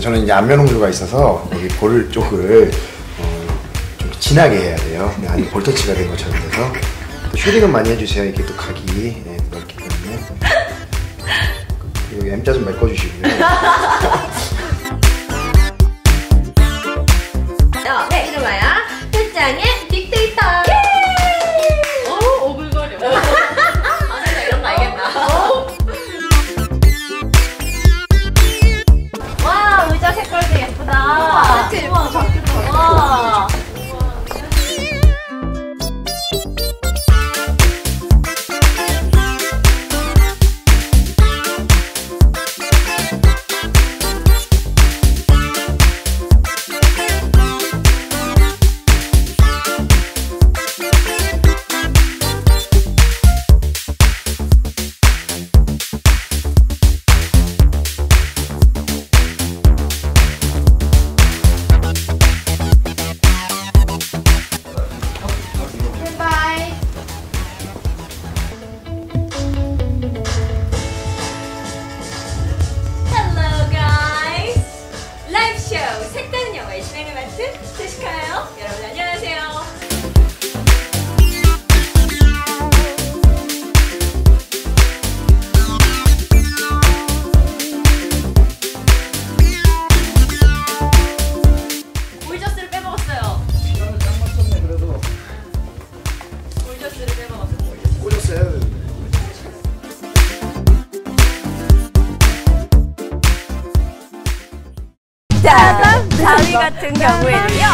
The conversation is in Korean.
저는 이제 안면홍조가 있어서 여기 볼 쪽을 어, 좀 진하게 해야 돼요. 안이 볼터치가 된 것처럼 돼서 또 슈링은 많이 해주세요. 이게 또 각이 네, 넓기 때문에 여기 M자 좀 메꿔주시고요. 꽂았어요. 자, 다위 같은 경우에는요.